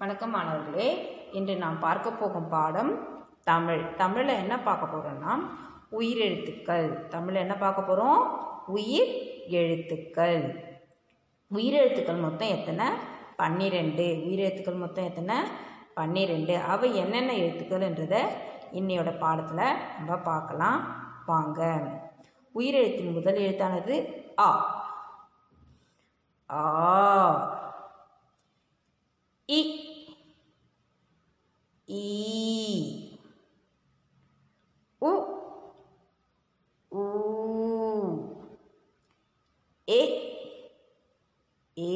வணக்கம் மாணவர்களே. இன்று நாம் பார்க்க போகும் பாடம் தமிழ். தமிழில் என்ன பார்க்க போகிறோம்னா உயிரெழுத்துக்கள். தமிழில் என்ன பார்க்க போகிறோம் உயிர் எழுத்துக்கள் உயிரெழுத்துக்கள் மொத்தம் எத்தனை? பன்னிரெண்டு. உயிரெழுத்துக்கள் மொத்தம் எத்தனை? பன்னிரெண்டு. அவை என்னென்ன எழுத்துக்கள்ன்றதை இன்னையோட பாடத்தில் நம்ம பார்க்கலாம். வாங்க. உயிரெழுத்தின் முதல் எழுத்தானது ஆ. ஆ. இ. ஈ உ ஊ எ ஏ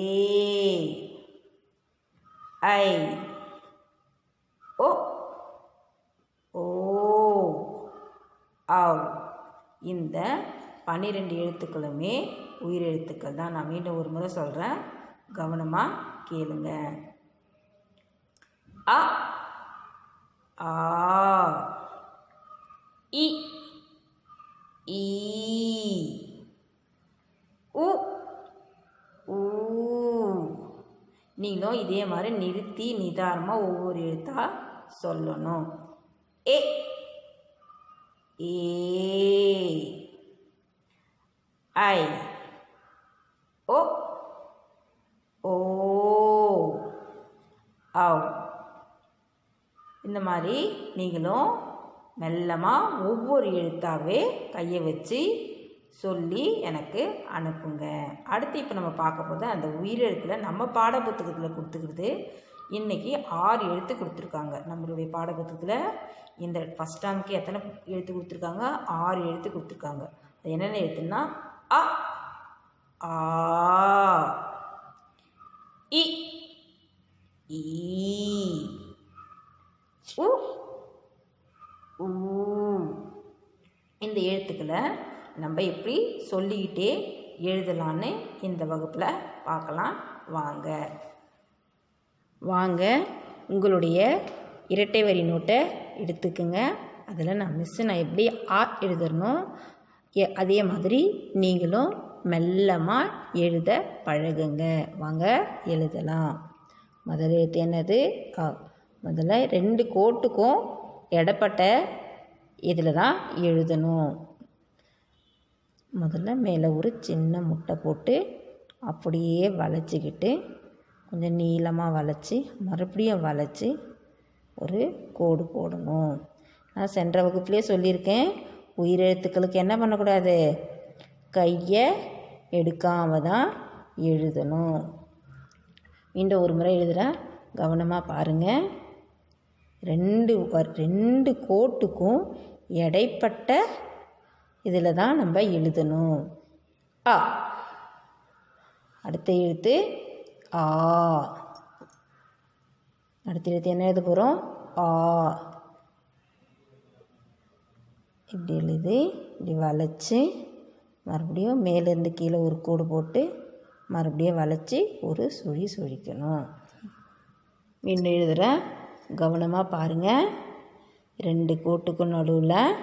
ஐ ஓ ஓ ஆவ். இந்த பன்னிரெண்டு எழுத்துக்களுமே உயிரெழுத்துக்கள் தான். நான் மீண்டும் ஒரு முறை சொல்கிறேன் கவனமாக கேளுங்க. அ. ஆ. இ. ஈ. உ. ஊ. நீங்களும் இதே மாதிரி நிறுத்தி நிதானமாக ஒவ்வொரு எழுத்தாக சொல்லணும். ஏ ஏ. ஐ. ஓ ஓ ஆவ் இந்த மாதிரி நீங்களும் மெல்லமாக ஒவ்வொரு எழுத்தாகவே கையை வச்சு சொல்லி எனக்கு அனுப்புங்க. அடுத்து இப்போ நம்ம பார்க்க போது அந்த உயிரெழுத்தில் நம்ம பாடப்புத்தகத்தில் கொடுத்துக்கிறது. இன்றைக்கி ஆறு எழுத்து கொடுத்துருக்காங்க. நம்மளுடைய பாடப்புத்தகத்தில் இந்த ஃபஸ்ட் டேர்முக்கு எத்தனை எழுத்து கொடுத்துருக்காங்க? ஆறு எழுத்து கொடுத்துருக்காங்க. அது என்னென்ன எழுத்துன்னா அ ஆ இ ஈ. உ ஊ இந்த எழுத்துக்களை நம்ம எப்படி சொல்லிக்கிட்டே எழுதலான்னு இந்த வகுப்பில் பார்க்கலாம். வாங்க. வாங்க. உங்களுடைய இரட்டை வரி நோட்டை எடுத்துக்குங்க. அதில் நான் மிஸ்ஸு நான் எப்படி ஆ எழுதணும் அதே மாதிரி நீங்களும் மெல்லமாக எழுத பழகுங்க. வாங்க எழுதலாம். முதல் எழுத்து என்னது? ஆ முதல்ல ரெண்டு கோட்டுக்கும் இடப்பட்ட இதில் தான் எழுதணும். முதல்ல மேலே ஒரு சின்ன முட்டை போட்டு அப்படியே வளைச்சிக்கிட்டு கொஞ்சம் நீளமாக வளைச்சி மறுபடியும் வளைச்சி ஒரு கோடு போடணும். நான் சென்ற வகுப்புலேயே சொல்லியிருக்கேன் உயிரெழுத்துக்களுக்கு என்ன பண்ணக்கூடாது? கையை எடுக்காமல் தான் எழுதணும். மீண்டும் ஒரு முறை எழுதுகிறேன் கவனமாக பாருங்கள் ரெண்டு ரெண்டு கோட்டுக்கும் இடைப்பட்ட இதில் தான் நம்ம எழுதணும். ஆ அடுத்த எழுத்து ஆ. அடுத்த எழுத்து என்ன எழுத போகிறோம் ஆ. இப்படி எழுதி இப்படி வளைச்சி மறுபடியும் மேலேருந்து கீழே ஒரு கோடு போட்டு மறுபடியும் வளைச்சி ஒரு சுழி சுழிக்கணும். இன்னும் எழுதுகிறேன் கவனமாக பாருங்கள் ரெண்டு கோட்டுக்கு நடுவில்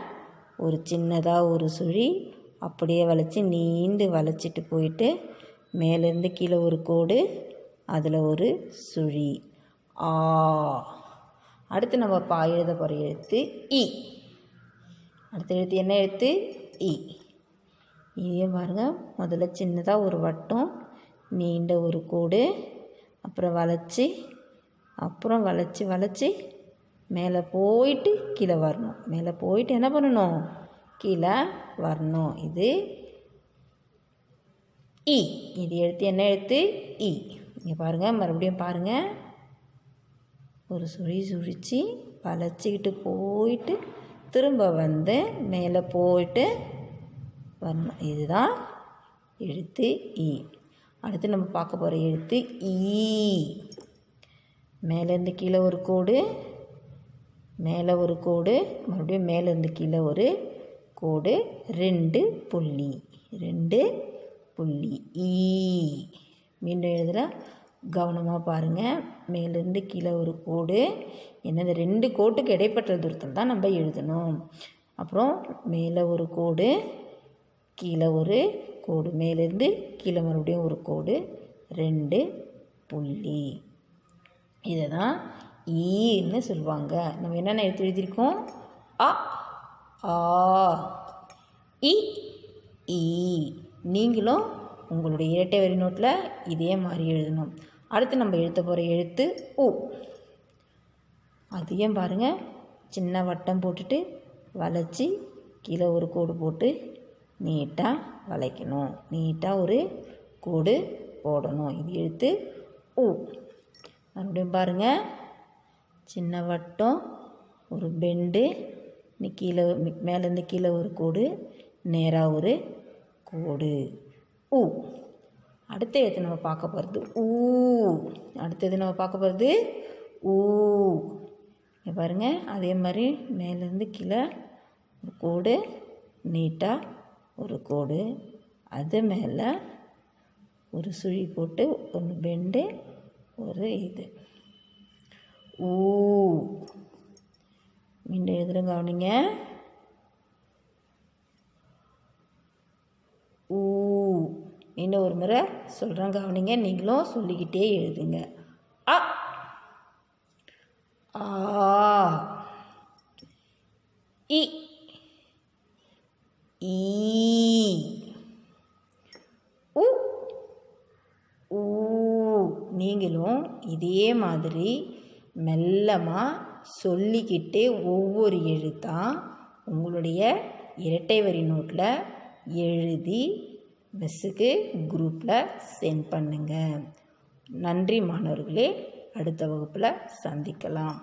ஒரு சின்னதாக ஒரு சுழி அப்படியே வளைச்சி நீண்டு வளைச்சிட்டு போயிட்டு மேலேருந்து கீழே ஒரு கோடு அதில் ஒரு சுழி. ஆ. அடுத்து நம்ம பா எழுத போகிற எழுத்து இ. அடுத்த எழுத்து என்ன எழுத்து? இ. இதே பாருங்கள் முதல்ல சின்னதாக ஒரு வட்டம் நீண்ட ஒரு கோடு அப்புறம் வளைச்சி அப்புறம் வளைச்சி வளைச்சி மேலே போயிட்டு கீழே வரணும். மேலே போயிட்டு என்ன பண்ணணும்? கீழே வரணும். இது இ இது எழுத்து என்ன எழுத்து? E. இ இங்கே பாருங்கள் மறுபடியும் பாருங்கள் ஒரு சுழி சுழித்து வளைச்சிக்கிட்டு போயிட்டு திரும்ப வந்து மேலே போயிட்டு வரணும். இதுதான் எழுத்து இ அடுத்து நம்ம பார்க்க போகிற எழுத்து ஈ மேலேருந்து கீழே ஒரு கோடு மேலே ஒரு கோடு மறுபடியும் மேலேருந்து கீழே ஒரு கோடு ரெண்டு புள்ளி ரெண்டு புள்ளி ஈ. மீண்டும் எழுதுகிற கவனமாக பாருங்கள் மேலேருந்து கீழே ஒரு கோடு. என்ன இந்த ரெண்டு கோட்டுக்கு இடைப்பட்ட தூரத்தில் தான் நம்ம எழுதணும். அப்புறம் மேலே ஒரு கோடு கீழே ஒரு கோடு. மேலேருந்து கீழே மறுபடியும் ஒரு கோடு. ரெண்டு புள்ளி. இதை தான் ஈன்னு சொல்லுவாங்க. நம்ம என்னென்ன எடுத்து எழுதியிருக்கோம்? அ ஆ இ ஈ. நீங்களும் உங்களுடைய இரட்டை வரி நோட்டில் இதே மாதிரி எழுதணும். அடுத்து நம்ம எழுத்த போகிற எழுத்து உ. அதையும் பாருங்கள் சின்ன வட்டம் போட்டுட்டு வளைச்சி கீழே ஒரு கோடு போட்டு நீட்டாக வளைக்கணும். நீட்டாக ஒரு கோடு போடணும். இது எழுத்து ஊ மறுபடியும் பாருங்கள் சின்ன வட்டம் ஒரு பெண்டு இன்னும் கீழே மேலேருந்து கீழே ஒரு கோடு நேராக ஒரு கோடு. ஊ. அடுத்த எழுத்து நம்ம பார்க்க போகிறது ஊ. அடுத்தது நம்ம பார்க்க போகிறது ஊ. இங்க பாருங்க. அதே மாதிரி மேலேருந்து கீழே ஒரு கோடு நீட்டாக ஒரு கோடு. அது மேலே ஒரு சுழி போட்டு ஒன்று பெண்டு ஒரு இது. ஊ. மீண்டும் எழுதுற கவனிங்க? ஊ. மீண்டும் ஒரு முறை சொல்கிறேன் கவனிங்க. நீங்களும் சொல்லிக்கிட்டே எழுதுங்க. அ. ஆ. இ. ஈ உ ஊ நீங்களும் இதே மாதிரி மெல்லமாக சொல்லிக்கிட்டே ஒவ்வொரு எழுத்தாக உங்களுடைய இரட்டை வரி நோட்டில் எழுதி மிஸ்ஸுக்கு குரூப்பில் சென்ட் பண்ணுங்கள் நன்றி மாணவர்களே அடுத்த வகுப்பில் சந்திக்கலாம்.